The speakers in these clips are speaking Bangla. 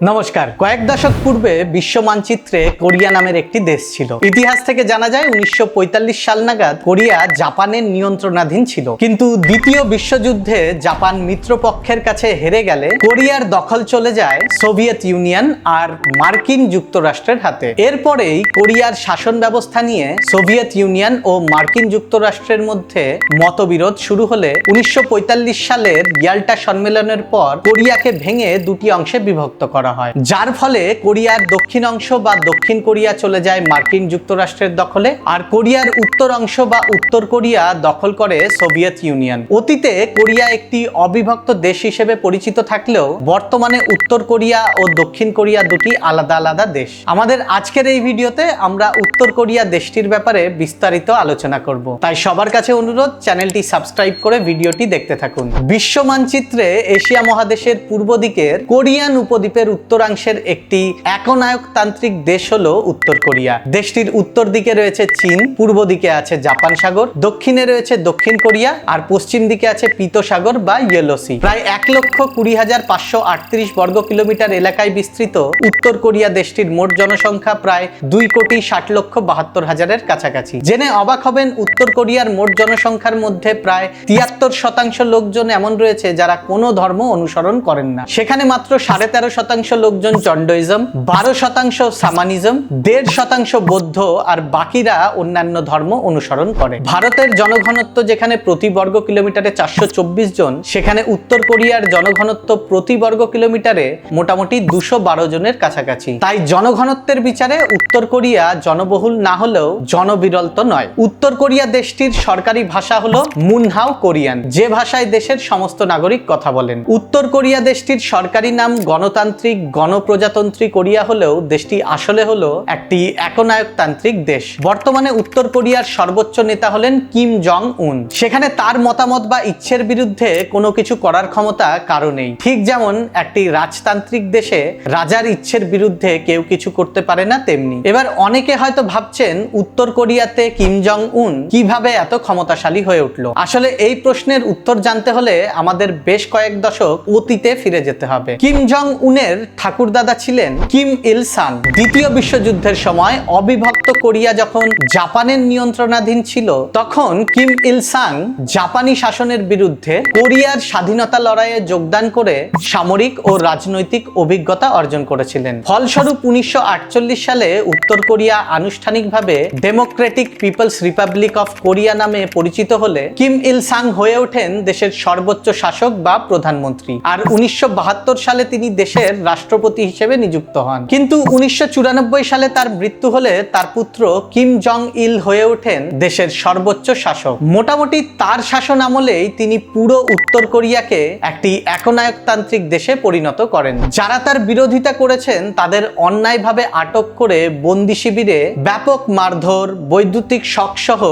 নমস্কার। কয়েক দশক পূর্বে বিশ্ব মানচিত্রে কোরিয়া নামের একটি দেশ ছিল। ইতিহাস থেকে জানা যায়, উনিশশো পঁয়তাল্লিশ সাল নাগাদ কোরিয়া জাপানের নিয়ন্ত্রণাধীন ছিল। কিন্তু দ্বিতীয় বিশ্বযুদ্ধে জাপান মিত্রপক্ষের কাছে হেরে গেলে কোরিয়ার দখল চলে যায় সোভিয়েত ইউনিয়ন আর মার্কিন যুক্তরাষ্ট্রের হাতে। এরপরেই কোরিয়ার শাসন ব্যবস্থা নিয়ে সোভিয়েত ইউনিয়ন ও মার্কিন যুক্তরাষ্ট্রের মধ্যে মতবিরোধ শুরু হলে উনিশশো পঁয়তাল্লিশ সালের ইয়াল্টা সম্মেলনের পর কোরিয়াকে ভেঙে দুটি অংশে বিভক্ত করা হয়। যার ফলে কোরিয়ার দক্ষিণ অংশ বা দক্ষিণ কোরিয়া চলে যায় মার্কিন যুক্তরাষ্ট্রের দখলে, আর কোরিয়ার উত্তর অংশ বা উত্তর কোরিয়া দখল করে সোভিয়েত ইউনিয়ন। অতীতে কোরিয়া একটি অবিভক্ত দেশ হিসেবে পরিচিত থাকলেও, বর্তমানে উত্তর কোরিয়া ও দক্ষিণ কোরিয়া দুটি আলাদা আলাদা দেশ। আমাদের আজকের এই ভিডিওতে আমরা উত্তর কোরিয়া দেশটির ব্যাপারে বিস্তারিত আলোচনা করব। তাই সবার কাছে অনুরোধ, চ্যানেলটি সাবস্ক্রাইব করে ভিডিওটি দেখতে থাকুন। বিশ্ব মানচিত্রে এশিয়া মহাদেশের পূর্ব দিকের কোরিয়ান উপদ্বীপের উত্তরাংশের একটি একনায়কতান্ত্রিক দেশ হলো উত্তর কোরিয়া। দেশটির উত্তর দিকে রয়েছে চীন, পূর্ব দিকে আছে জাপান সাগর, দক্ষিণে রয়েছে দক্ষিণ কোরিয়া আর পশ্চিম দিকে আছে পিত সাগর বা ইয়েলো সি। প্রায় এক লক্ষ কুড়ি হাজার পাঁচশো আটত্রিশ বর্গ কিলোমিটার এলাকায় বিস্তৃত উত্তর কোরিয়া দেশটির মোট জনসংখ্যা প্রায় দুই কোটি ষাট লক্ষ বাহাত্তর হাজারের কাছাকাছি। জেনে অবাক হবেন, উত্তর কোরিয়ার মোট জনসংখ্যার মধ্যে প্রায় তিয়াত্তর শতাংশ লোকজন এমন রয়েছে যারা কোনো ধর্ম অনুসরণ করেন না। সেখানে মাত্র সাড়ে তেরো শতাংশ লোকজন চন্ডইজম, বারো শতাংশ সামানিজম, দেড় শতাংশ বৌদ্ধ আর বাকিরা অন্যান্য ধর্ম অনুসরণ করে। ভারতের জনঘনত্ব যেখানে প্রতি বর্গ কিলোমিটারে চারশো চব্বিশ জন, সেখানে উত্তর কোরিয়ার জনঘনত্ব প্রতি বর্গ কিলোমিটারে মোটামুটি দুশো জনের কাছাকাছি। তাই জনঘনত্বের বিচারে উত্তর কোরিয়া জনবহুল না হলেও জনবিরল তো নয়। উত্তর কোরিয়া দেশটির সরকারি ভাষা হলো মুনহাও কোরিয়ান। যে ভাষায় দেশের সমস্ত নাগরিক কথা বলেন। উত্তর কোরিয়া দেশটির সরকারি নাম গণতান্ত্রিক গণপ্রজাতন্ত্রী কোরিয়া হলেও দেশটি আসলে হলো একটি একনায়কতান্ত্রিক দেশ। বর্তমানে উত্তর কোরিয়ার সর্বোচ্চ নেতা হলেন কিম জং উন সেখানে তার মতামত বা ইচ্ছের বিরুদ্ধে কোনো কিছু করার ক্ষমতা কারও নেই। ঠিক যেমন একটি রাজতান্ত্রিক দেশে রাজার ইচ্ছের বিরুদ্ধে কেউ কিছু করতে পারে না তেমনি। এবার অনেকে হয়তো ভাবছেন উত্তর কোরিয়াতে কিম জং উন কীভাবে এত ক্ষমতাশালী হয়ে উঠল। আসলে এই প্রশ্নের উত্তর জানতে হলে আমাদের বেশ কয়েক দশক অতীতে ফিরে যেতে হবে। কিম জং উনের ঠাকুরদাদা ছিলেন কিম ইল সান দ্বিতীয় বিশ্বযুদ্ধের সময় অবিভক্ত কোরিয়া যখন জাপানের নিয়ন্ত্রণাধীন ছিল, তখন কিম ইল সাং জাপানি শাসনের বিরুদ্ধে কোরিয়ার স্বাধীনতা লড়াইয়ে যোগদান করে সামরিক ও রাজনৈতিক অভিজ্ঞতা অর্জন করেছিলেন। ফলস্বরূপ উনিশশো আটচল্লিশ সালে উত্তর কোরিয়া আনুষ্ঠানিকভাবে democratic people's republic of Korea নামে পরিচিত হলে কিম ইল সাং হয়ে ওঠেন দেশের সর্বোচ্চ শাসক বা প্রধানমন্ত্রী। আর উনিশশো বাহাত্তর সালে তিনি দেশের রাষ্ট্রপতি হিসেবে নিযুক্ত হন। কিন্তু উনিশশো চুরানব্বই সালে তার মৃত্যু হলে তার পুত্র কিম জং ইল হয়ে ওঠেন দেশের সর্বোচ্চ শাসক। মোটামুটি তার শাসন আমলেই তিনি পুরো উত্তর কোরিয়াকে একটি একনায়কতান্ত্রিক দেশে পরিণত করেন। যারা তার বিরোধিতা করেছেন, তাদের অন্যায়ভাবে আটক করে বন্দি শিবিরে ব্যাপক মারধর, বৈদ্যুতিক শক সহ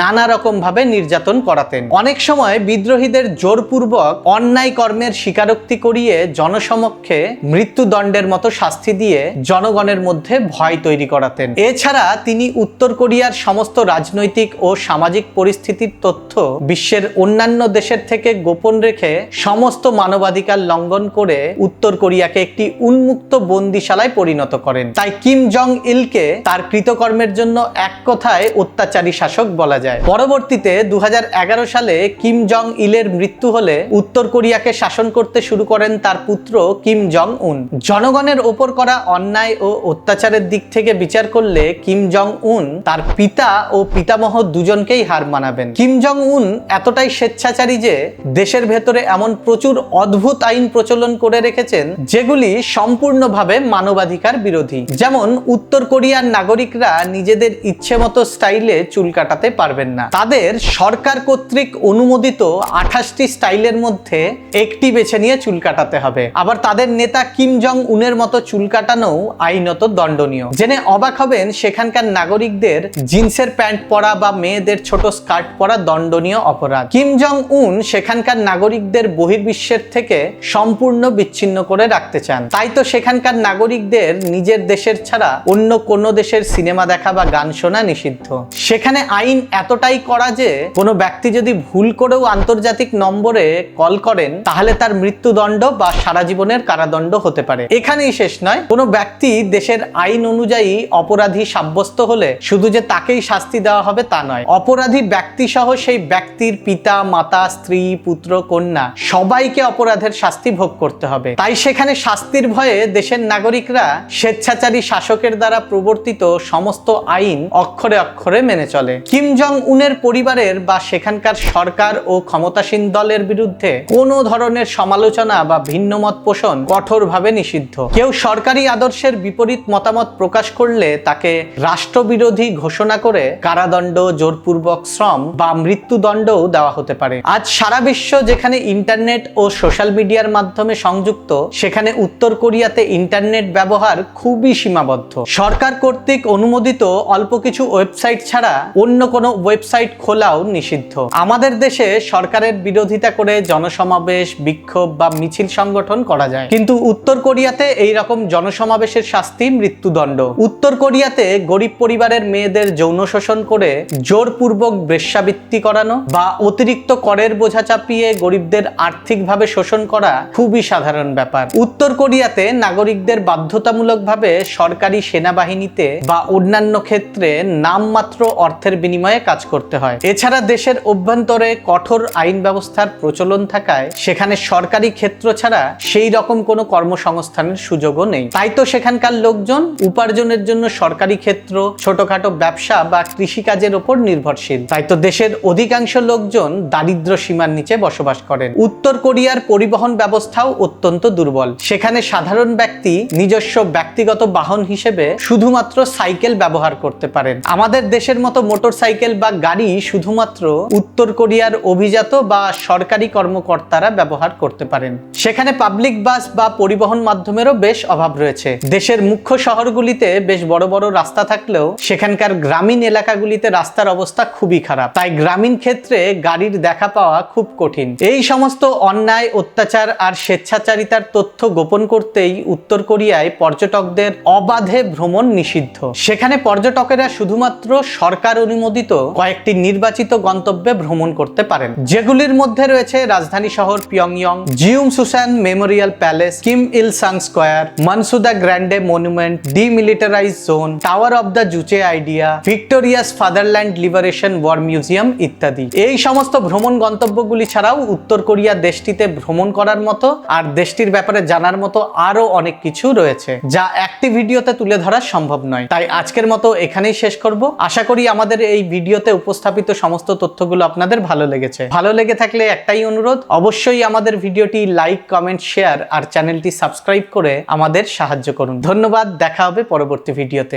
নানা রকম ভাবে নির্যাতন করাতেন। অনেক সময় বিদ্রোহীদের জোরপূর্বক অন্যায় কর্মের স্বীকারোক্তি করিয়ে জনসমক্ষে মৃত্যুদণ্ডের মতো শাস্তি দিয়ে জনগণের মধ্যে ভয় তৈরি করাতেন। এছাড়া তিনি উত্তর কোরিয়ার সমস্ত রাজনৈতিক ও সামাজিক পরিস্থিতির তথ্য বিশ্বের অন্যান্য দেশের থেকে গোপন রেখে সমস্ত মানবাধিকার লঙ্ঘন করে উত্তর কোরিয়াকে একটি উন্মুক্ত বন্দিশালায় পরিণত করেন। তাই কিম জং ইলকে তার কৃতকর্মের জন্য এক কথায় অত্যাচারী শাসক বলা যায়। পরবর্তীতে দু হাজার এগারো সালে কিম জং ইলের মৃত্যু হলে উত্তর কোরিয়াকে শাসন করতে শুরু করেন তার পুত্র কিম জং উন জনগণের ওপর করা অন্যায় ও অত্যাচারের দিক থেকে বিচার করলে কিম জং উন তার পিতা ও পিতামহ দুজনকেই হার মানাবেন। কিম জং উন এতটাই স্বেচ্ছাচারী যে দেশের ভেতরে এমন প্রচুর অদ্ভুত আইন প্রচলন করে রেখেছেন, যেগুলি সম্পূর্ণভাবে মানবাধিকার বিরোধী। যেমন, উত্তর কোরিয়ার নাগরিকরা নিজেদের ইচ্ছে মতো স্টাইলে চুল কাটাতে পারবেন না। তাদের সরকার কর্তৃক অনুমোদিত আঠাশটি স্টাইলের মধ্যে একটি বেছে নিয়ে চুল কাটাতে হবে। আবার তাদের নেতা কিম জং উনের মতো চুল কাটানো আইনত দণ্ডনীয়। জেনে অবাক হবেন, সেখানকার নাগরিকদের জিন্সের প্যান্ট পরা বা মেয়েদের ছোট স্কার্ট পরা দণ্ডনীয় অপরাধ। কিম জং উন সেখানকার নাগরিকদের বহির্বিশ্বের থেকে সম্পূর্ণ বিচ্ছিন্ন করে রাখতে চান। তাই তো সেখানকার নাগরিকদের নিজের দেশের ছাড়া অন্য কোনো দেশের সিনেমা দেখা বা গান শোনা নিষিদ্ধ। সেখানে আইন এতটাই করা যে কোনো ব্যক্তি যদি ভুল করেও আন্তর্জাতিক নম্বরে কল করেন, তাহলে তার মৃত্যুদণ্ড বা সারা জীবনের কারাদণ্ড হতে হতে পারে। এখানেই শেষ নয়। কোনো ব্যক্তি দেশের আইন অনুযায়ী অপরাধী সাব্যস্ত হলে শুধু যে তাকেই শাস্তি দেওয়া হবে তা নয়, অপরাধী ব্যক্তি সহ সেই ব্যক্তির পিতা, মাতা, স্ত্রী, পুত্র, কন্যা সবাইকে অপরাধের শাস্তি ভোগ করতে হবে। তাই সেখানে শাস্তির ভয়ে দেশের নাগরিকরা স্বেচ্ছাচারী শাসকের দ্বারা প্রবর্তিত সমস্ত আইন অক্ষরে অক্ষরে মেনে চলে। কিম জং উনের পরিবারের বা সেখানকার সরকার ও ক্ষমতাসীন দলের বিরুদ্ধে কোনো ধরনের সমালোচনা বা ভিন্নমত পোষণ কঠোরভাবে নিষিদ্ধ। কেউ সরকারি আদর্শের বিপরীত মতামত প্রকাশ করলে তাকে রাষ্ট্রবিরোধী ঘোষণা করে কারাদণ্ড, জোরপূর্বক শ্রম বা মৃত্যুদণ্ডও দেওয়া হতে পারে। আজ সারা বিশ্ব যেখানে ইন্টারনেট ও সোশ্যাল মিডিয়ার মাধ্যমে সংযুক্ত, সেখানে উত্তর কোরিয়াতে ইন্টারনেট ব্যবহার খুবই সীমাবদ্ধ। সরকার কর্তৃক অনুমোদিত অল্প কিছু ওয়েবসাইট ছাড়া অন্য কোনো ওয়েবসাইট খোলাও নিষিদ্ধ। আমাদের দেশে সরকারের বিরোধিতা করে জনসমাবেশ, বিক্ষোভ বা মিছিল সংগঠন করা যায়। কিন্তু উত্তর কোরিয়াতে এই রকম জনসমাবেশের শাস্তি, মৃত্যুদণ্ড। উত্তর কোরিয়াতে গরিব পরিবারের মেয়েদের যৌন শোষণ করে জোরপূর্বক বেশ্যাবৃত্তি করানো বা অতিরিক্ত করের বোঝা চাপিয়ে গরিবদের আর্থিকভাবে শোষণ করা খুবই সাধারণ ব্যাপার। উত্তর কোরিয়াতে নাগরিকদের বাধ্যতামূলকভাবে সরকারি সেনাবাহিনীতে বা অন্যান্য ক্ষেত্রে নামমাত্র অর্থের বিনিময়ে কাজ করতে হয়। এছাড়া দেশের অভ্যন্তরে কঠোর আইন ব্যবস্থার প্রচলন থাকায় সেখানে সরকারি ক্ষেত্র ছাড়া সেই রকম কোনো কর্মসংস্থানের সুযোগও নেই। তাই তো সেখানকার লোকজন উপার্জনের জন্য সরকারি ক্ষেত্র, ছোটখাটো ব্যবসা বা কৃষিকাজের ওপর নির্ভরশীল। তাই তো দেশের অধিকাংশ লোকজন দারিদ্র সীমার নিচে বসবাস করেন। উত্তর কোরিয়ার পরিবহন ব্যবস্থাও অত্যন্ত দুর্বল। সেখানে সাধারণ ব্যক্তি নিজস্ব ব্যক্তিগত বাহন হিসেবে শুধুমাত্র সাইকেল ব্যবহার করতে পারেন। আমাদের দেশের মতো মোটর সাইকেল বা গাড়ি শুধুমাত্র উত্তর কোরিয়ার অভিজাত বা সরকারি কর্মকর্তারা ব্যবহার করতে পারেন। সেখানে পাবলিক বাস বা পরিবহন মাধ্যমেরও বেশ অভাব রয়েছে। দেশের মুখ্য শহরগুলিতে বেশ বড় বড় রাস্তা থাকলেও সেখানকার গ্রামীণ এলাকাগুলিতে রাস্তার অবস্থা খুবই খারাপ। তাই গ্রামীণ ক্ষেত্রে গাড়ির দেখা পাওয়া খুব কঠিন। এই সমস্ত অন্যায়, অত্যাচার আর স্বেচ্ছাচারিতার তথ্য গোপন করতেই উত্তর কোরিয়ায় পর্যটকদের অবাধে ভ্রমণ নিষিদ্ধ। সেখানে পর্যটকেরা শুধুমাত্র সরকার অনুমোদিত কয়েকটি নির্বাচিত গন্তব্যে ভ্রমণ করতে পারেন। যেগুলির মধ্যে রয়েছে রাজধানী শহর পিয়ংইয়ং, Kumsusan memorial palace, Kim Sung square Mansudae grand monument demilitarize zone tower of the Juche idea victorious fatherland liberation war museum ইত্যাদি। এই সমস্ত ভ্রমণ গন্তব্যগুলি ছাড়াও উত্তর কোরিয়া দেশটিতে ভ্রমণ করার মতো আর দেশটির ব্যাপারে জানার মতো আরও অনেক কিছু রয়েছে, যা একটি ভিডিওতে তুলে ধরা সম্ভব নয়। তাই আজকের মতো এখানেই শেষ করব। আশা করি আমাদের এই ভিডিওতে উপস্থাপিত সমস্ত তথ্যগুলো আপনাদের ভালো লেগেছে। ভালো লেগে থাকলে একটাই অনুরোধ, অবশ্যই আমাদের ভিডিওটি লাইক, কমেন্ট, শেয়ার আর চ্যানেলটি সাবস্ক্রাইব করে আমাদের সাহায্য করুন। ধন্যবাদ দেখা হবে পরবর্তী ভিডিওতে।